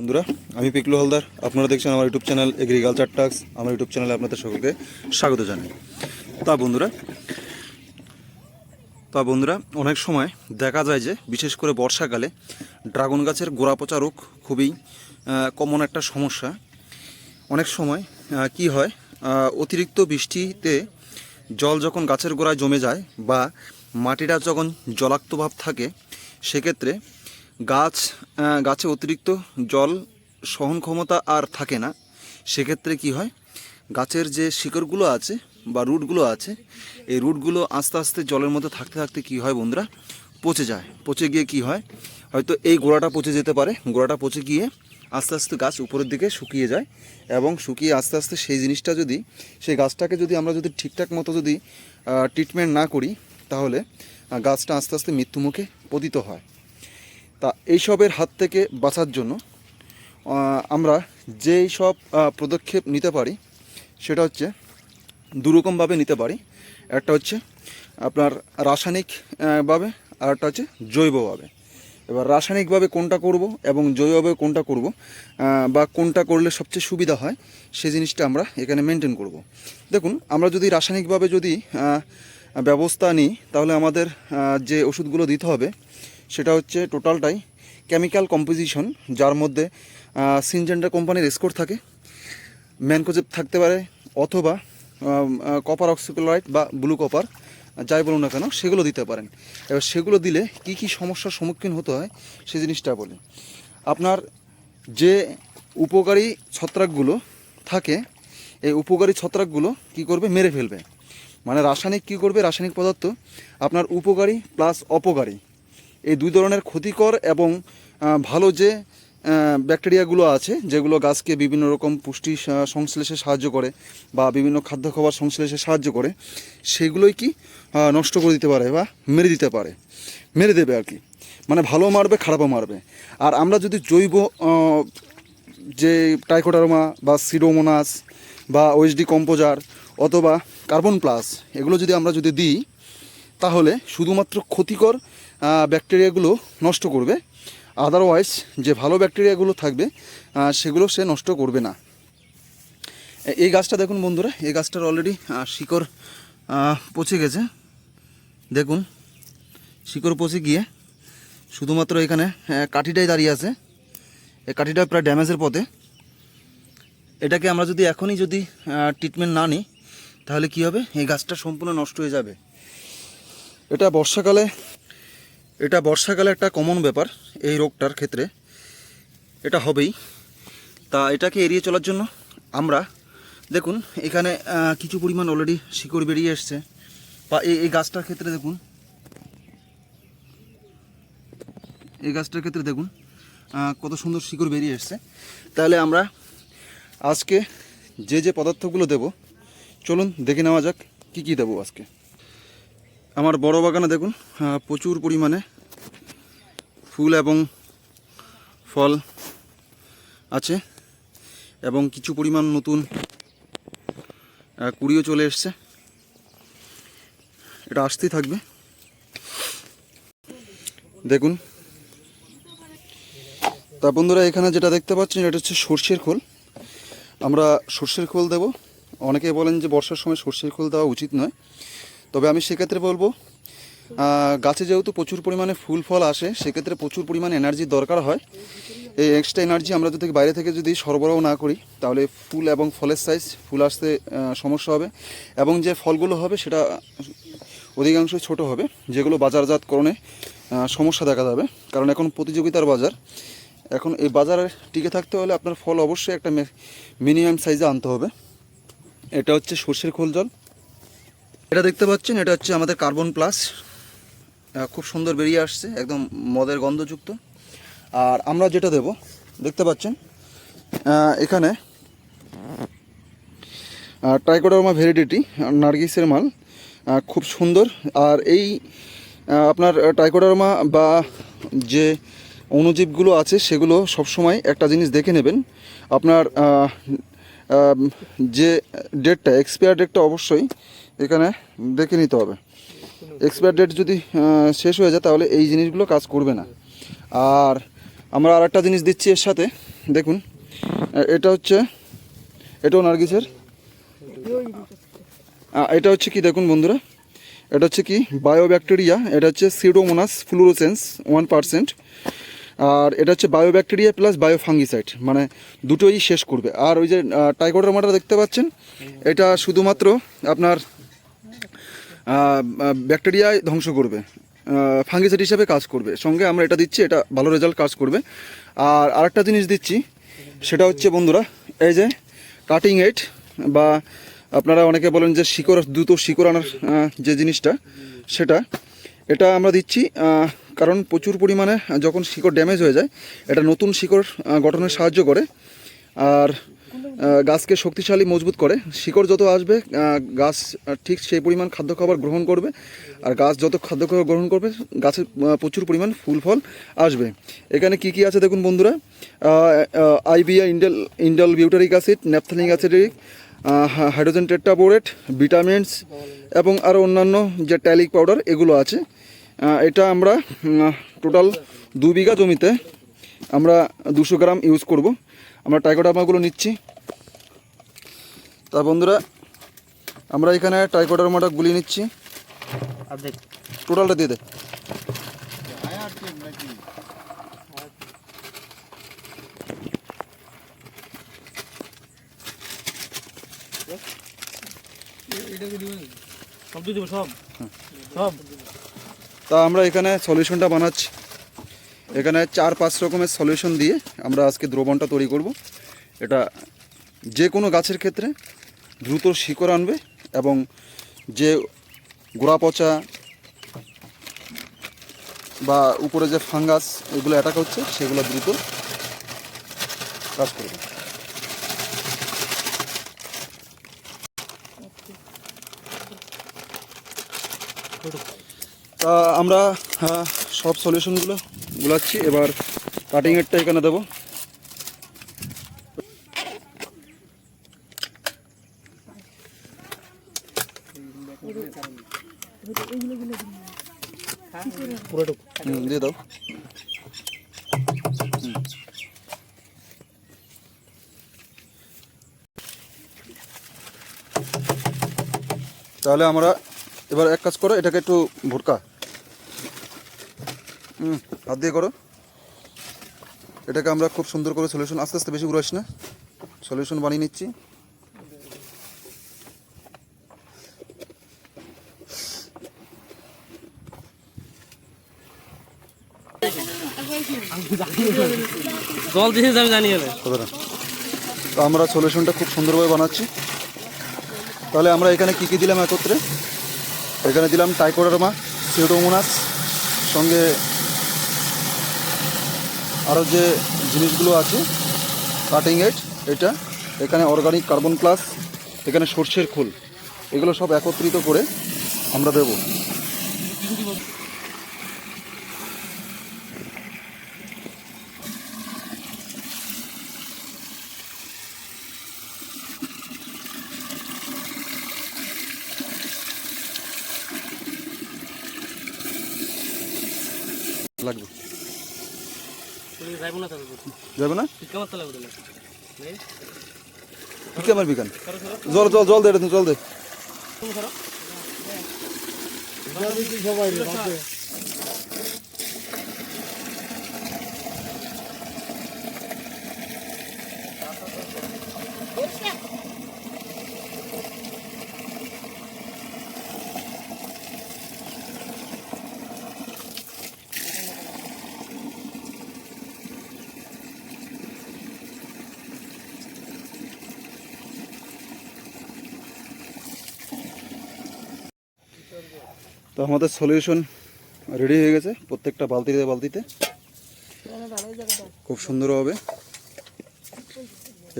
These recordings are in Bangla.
বন্ধুরা, আমি পিকলু হালদার। আপনারা দেখছেন আমার ইউটিউব চ্যানেল এগ্রিকালচার টাক্স। আমার ইউটিউব চ্যানেলে আপনাদের সকলকে স্বাগত জানাই। তা বন্ধুরা তা বন্ধুরা, অনেক সময় দেখা যায় যে, বিশেষ করে বর্ষাকালে ড্রাগন গাছের গোড়া পচা রোগ খুবই কমন একটা সমস্যা। অনেক সময় কি হয় অতিরিক্ত বৃষ্টিতে জল যখন গাছের গোড়ায় জমে যায় বা মাটিটা যখন জলাক্ত ভাব থাকে, সেক্ষেত্রে গাছ গাছে অতিরিক্ত জল সহন ক্ষমতা আর থাকে না। সেক্ষেত্রে কি হয়? গাছের যে শিকড়গুলো আছে বা রুটগুলো আছে, এই রুটগুলো আস্তে আস্তে জলের মধ্যে থাকতে থাকতে কি হয় বন্ধুরা? পচে যায়। পচে গিয়ে কি হয়? হয়তো এই গোড়াটা পচে যেতে পারে। গোড়াটা পচে গিয়ে আস্তে আস্তে গাছ উপরের দিকে শুকিয়ে যায় এবং শুকিয়ে আস্তে আস্তে সেই জিনিসটা যদি, সেই গাছটাকে যদি আমরা যদি ঠিকঠাক মতো যদি ট্রিটমেন্ট না করি, তাহলে গাছটা আস্তে আস্তে মৃত্যুমুখে পতিত হয়। তা এইসবের হাত থেকে বাঁচার জন্য আমরা যেই সব পদক্ষেপ নিতে পারি, সেটা হচ্ছে দুরকমভাবে নিতে পারি। একটা হচ্ছে আপনার রাসায়নিকভাবে আর একটা হচ্ছে জৈবভাবে। এবার রাসায়নিকভাবে কোনটা করব এবং জৈবভাবে কোনটা করব বা কোনটা করলে সবচেয়ে সুবিধা হয়, সে জিনিসটা আমরা এখানে মেনটেন করব। দেখুন, আমরা যদি রাসায়নিকভাবে যদি ব্যবস্থা নিই, তাহলে আমাদের যে ওষুধগুলো দিতে হবে সেটা হচ্ছে টোটালটাই কেমিক্যাল কম্পোজিশন যার মধ্যে সিনজেন্ডার কোম্পানির স্কোর থাকে ম্যানকোজেব থাকতে পারে, অথবা কপার অক্সিক্লোরাইড বা ব্লু কপার যাই বলুন না কেন, সেগুলো দিতে পারেন। এবার সেগুলো দিলে কি কি সমস্যার সম্মুখীন হতে হয়, সে জিনিসটা বলি। আপনার যে উপকারী ছত্রাকগুলো থাকে, এই উপকারী ছত্রাকগুলো কি করবে? মেরে ফেলবে। মানে রাসায়নিক কি করবে? রাসায়নিক পদার্থ। আপনার উপকারী প্লাস অপকারী। এই দুই ধরনের ক্ষতিকর এবং ভালো যে ব্যাকটেরিয়াগুলো আছে, যেগুলো গাছকে বিভিন্ন রকম পুষ্টি সংশ্লেষে সাহায্য করে বা বিভিন্ন খাদ্য খাবার সংশ্লেষে সাহায্য করে, সেগুলোই কি নষ্ট করে দিতে পারে বা মেরে দিতে পারে। মেরে দেবে আর কি। মানে ভালো মারবে, খারাপও মারবে। আর আমরা যদি জৈব যে টাইকোটারমা বা সিডোমোনাস বা ওএসডি কম্পোজার অথবা কার্বন প্লাস এগুলো যদি আমরা যদি দিই, তাহলে শুধুমাত্র ক্ষতিকর ব্যাকটেরিয়াগুলো নষ্ট করবে। আদারওয়াইজ যে ভালো ব্যাকটেরিয়াগুলো থাকবে সেগুলো সে নষ্ট করবে না। এই গাছটা দেখুন বন্ধুরা, এই গাছটার অলরেডি শিকড় পচে গেছে। দেখুন, শিকড় পচে গিয়ে শুধুমাত্র এখানে কাঠিটাই দাঁড়িয়ে আছে। এই কাঠিটা প্রায় ড্যামেজের পথে। এটাকে আমরা যদি এখনই যদি ট্রিটমেন্ট না নিই, তাহলে কি হবে? এই গাছটা সম্পূর্ণ নষ্ট হয়ে যাবে। এটা বর্ষাকালে এটা বর্ষাকালে একটা কমন ব্যাপার এই রোগটার ক্ষেত্রে। এটা হবেই। তা এটাকে এড়িয়ে চলার জন্য আমরা, দেখুন, এখানে কিছু পরিমাণ অলরেডি শিকড় বেরিয়ে এসছে। বা এই এই গাছটার ক্ষেত্রে দেখুন। এই গাছটার ক্ষেত্রে দেখুন কত সুন্দর শিকড় বেরিয়ে এসছে। তাহলে আমরা আজকে যে যে পদার্থগুলো দেব, চলুন দেখে নেওয়া যাক কি কি দেবো আজকে। আমার বড় বাগানে দেখুন প্রচুর পরিমাণে ফুল এবং ফল আছে এবং কিছু পরিমাণ নতুন কুড়িও চলে এসছে। এটা আসতেই থাকবে। দেখুন। তা বন্ধুরা, এখানে যেটা দেখতে পাচ্ছেন, এটা হচ্ছে সর্ষের খোল। আমরা সর্ষের খোল দেব। অনেকে বলেন যে বর্ষার সময় সর্ষের খোল দেওয়া উচিত নয়। তবে আমি সেক্ষেত্রে বলব গাছে যেহেতু প্রচুর পরিমাণে ফুল, ফল আসে, সেক্ষেত্রে প্রচুর পরিমাণে এনার্জির দরকার হয়। এই এক্সট্রা এনার্জি আমরা যদি বাইরে থেকে যদি সরবরাহ না করি, তাহলে ফুল এবং ফলের সাইজ ফুল আসতে সমস্যা হবে। এবং যে ফলগুলো হবে, সেটা অধিকাংশই ছোট হবে, যেগুলো বাজারজাতকরণে সমস্যা দেখা যাবে কারণ এখন প্রতিযোগিতার বাজার। এখন এই বাজারে টিকে থাকতে হলে আপনার ফল অবশ্যই একটা মিনিমাম সাইজে আনতে হবে। এটা হচ্ছে সর্ষের খোল জল। এটা দেখতে পাচ্ছেন, এটা হচ্ছে আমাদের কার্বন প্লাস। খুব সুন্দর বেরিয়ে আসছে, একদম মদের গন্ধযুক্ত। আর আমরা যেটা দেব, দেখতে পাচ্ছেন এখানে টাইকোডার্মা ভেরিডিটি নার্গিসের মাল খুব সুন্দর। আর এই আপনার টাইকোডার্মা বা যে অণুজীবগুলো আছে, সেগুলো সবসময় একটা জিনিস দেখে নেবেন। আপনার যে ডেটটা এক্সপায়ার ডেটটা অবশ্যই এখানে দেখে নিতে হবে। এক্সপায়ার ডেট যদি শেষ হয়ে যায়, তাহলে এই জিনিসগুলো কাজ করবে না। আর আমরা আর একটা জিনিস দিচ্ছি এর সাথে, দেখুন। এটা হচ্ছে এটাও নার্গিসের এটা হচ্ছে কি, দেখুন বন্ধুরা। এটা হচ্ছে কি বায়োব্যাকটেরিয়া এটা হচ্ছে সিডোমোনাস ফ্লুরোসেন্স ওয়ান পার্সেন্ট আর এটা হচ্ছে বায়োব্যাকটেরিয়া প্লাস বায়ো বায়োফাঙ্গিসাইড মানে দুটোই শেষ করবে। আর ওই যে টাইকোডারমাটা দেখতে পাচ্ছেন, এটা শুধুমাত্র আপনার ব্যাকটেরিয়ায় ধ্বংস করবে ফাঙ্গিসাইড হিসাবে কাজ করবে। সঙ্গে আমরা এটা দিচ্ছি, এটা ভালো রেজাল্ট কাজ করবে। আর আরেকটা জিনিস দিচ্ছি, সেটা হচ্ছে বন্ধুরা, এই যে কাটিং এইট বা আপনারা অনেকে বলেন যে শিকড়, দ্রুত শিকড় আনার যে জিনিসটা, সেটা, এটা আমরা দিচ্ছি কারণ প্রচুর পরিমাণে যখন শিকড় ড্যামেজ হয়ে যায়, এটা নতুন শিকড় গঠনে সাহায্য করে। আর গাছকে শক্তিশালী, মজবুত করে। শিকড় যত আসবে গাছ ঠিক সেই পরিমাণ খাদ্য খাবার গ্রহণ করবে। আর গাছ যত খাদ্য খাবার গ্রহণ করবে গাছের প্রচুর পরিমাণ ফুল ফল আসবে। এখানে কি কি আছে দেখুন বন্ধুরা? IBA indole, indole butyric acid, naphthalic acidic hydrogen tetraborate vitamins এবং আরও অন্যান্য যে ট্যালিক পাউডার, এগুলো আছে। এটা আমরা টোটাল দু বিঘা জমিতে আমরা দুশো গ্রাম ইউজ করব। আমরা টাইকোডার্মাগুলো নিচ্ছি। তা বন্ধুরা আমরা এখানে টাইকোডার্মাটা গুলি নিচ্ছি। টোটালটা দিয়ে দে। সব দিয়ে দেবো সব? সব? তা আমরা এখানে সলিউশনটা বানাচ্ছি। এখানে চার পাঁচ রকমের সলিউশন দিয়ে আমরা আজকে দ্রবণটা তৈরি করব। এটা যে কোনো গাছের ক্ষেত্রে দ্রুত শিকড় আনবে এবং যে গোড়া পচা বা উপরে যে ফাঙ্গাস এগুলো অ্যাটাক হচ্ছে সেগুলো দ্রুত কাজ করবে। তা আমরা আহ, সব সলিউশনগুলো গুলাচ্ছি। এবার কাটিং এরটা এখানে দেবো। তাহলে আমরা এবার এক কাজ করো, এটাকে একটু ভুটকা। হুম, হাত দিয়ে করো। এটাকে আমরা খুব সুন্দর করে সলিউশন আস্তে আস্তে বেশি ঘুরাস না। সলিউশন বানিয়ে নিচ্ছি। জল দিয়েছিস আমি জানি আমরা সলিউশনটা খুব সুন্দরভাবে বানাচ্ছি। তাহলে আমরা এখানে কি কি দিলাম একত্রে? এখানে দিলাম টাইকোডারমা সিউডোমোনাস সঙ্গে আরও যে জিনিসগুলো আছে কাটিং এড এটা, এখানে অর্গানিক কার্বন প্লাস এখানে সর্ষের খোল, এগুলো সব একত্রিত করে আমরা দেবো। লাগবে। যাবে না তাহলে বলে বিকান জল জল জল দে জল দে। তো আমাদের সলিউশন রেডি হয়ে গেছে প্রত্যেকটা বালতিতে বালতিতে। খুব সুন্দর হবে।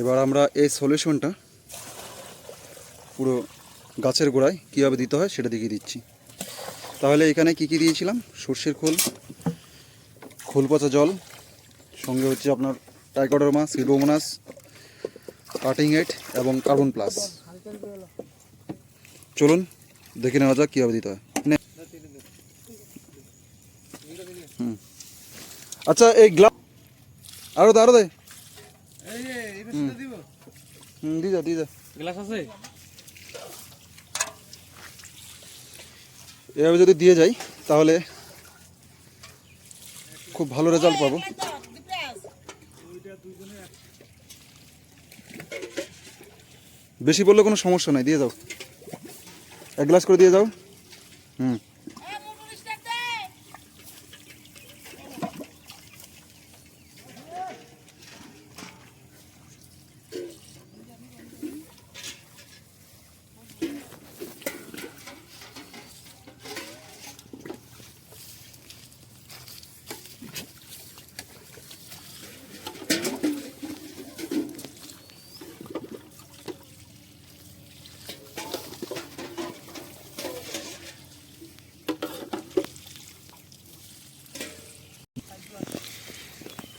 এবার আমরা এই সলিউশনটা পুরো গাছের গোড়ায় কীভাবে দিতে হয় সেটা দেখিয়ে দিচ্ছি। তাহলে এখানে কি কি দিয়েছিলাম? সর্ষের খোল খোল পচা জল, সঙ্গে হচ্ছে আপনার টাইকোডারমা সিডোমোনাস কাটিং এট এবং কার্বন প্লাস চলুন, দেখে নেওয়া যাক কীভাবে দিতে হয় নে। হুম। আচ্ছা এই গ্লাস আরও দে আরও দে। হুম দিয়ে যা দিয়ে যা। গ্লাস আছে? এভাবে যদি দিয়ে যাই তাহলে খুব ভালো রেজাল্ট পাবো। বেশি বললে কোনো সমস্যা নাই দিয়ে যাও। এক গ্লাস করে দিয়ে যাও। হুম।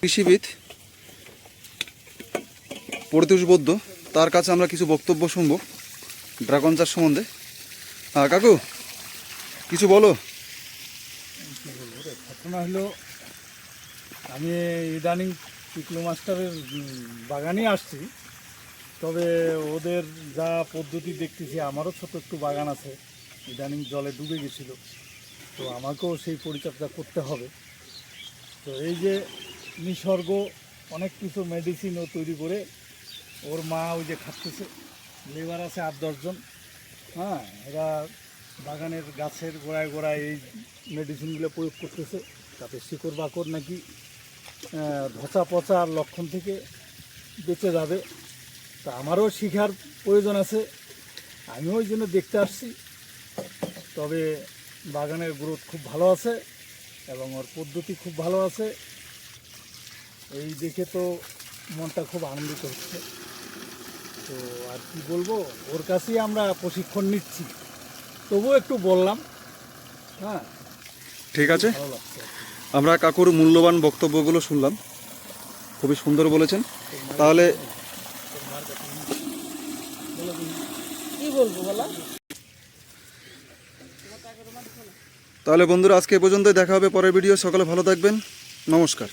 কৃষিবিদ পরিতোষ বৌদ্ধ, তার কাছে আমরা কিছু বক্তব্য শুনব ড্রাগন চাষ সম্বন্ধে। হ্যাঁ কাকু, কিছু বলো। ঘটনা হলো, আমি ইদানিং পিকলু মাস্টারের বাগানে আসছি। তবে ওদের যা পদ্ধতি দেখতেছি, আমারও ছোট একটু বাগান আছে। ইদানিং জলে ডুবে গেছিল। তো আমাকেও সেই পরিচর্যা করতে হবে। তো এই যে নিসর্গ, অনেক কিছু মেডিসিনও তৈরি করে ওর মা ওই যে খাচ্ছে লেবার আছে আট দশজন হ্যাঁ এরা বাগানের গাছের গোড়ায় গোড়ায় এই মেডিসিনগুলো প্রয়োগ করতেছে। তাতে শিকড় বাকড় নাকি ধসা পচার লক্ষণ থেকে বেঁচে যাবে। তা আমারও শিখার প্রয়োজন আছে। আমিও ওই জন্য দেখতে আসছি। তবে বাগানের গ্রোথ খুব ভালো আছে এবং ওর পদ্ধতি খুব ভালো আছে। এই দেখে তো মনটা খুব আনন্দিত হচ্ছে। তো আর কি বলব ওর কাছেই আমরা প্রশিক্ষণ নিচ্ছি। তবুও একটু বললাম। হ্যাঁ? ঠিক আছে। আমরা কাকুর মূল্যবান বক্তব্যগুলো শুনলাম। খুবই সুন্দর বলেছেন। তাহলে কি বলব তাহলে বন্ধুরা আজকে এ পর্যন্তই দেখা হবে পরের ভিডিও। সকালে ভালো থাকবেন। নমস্কার।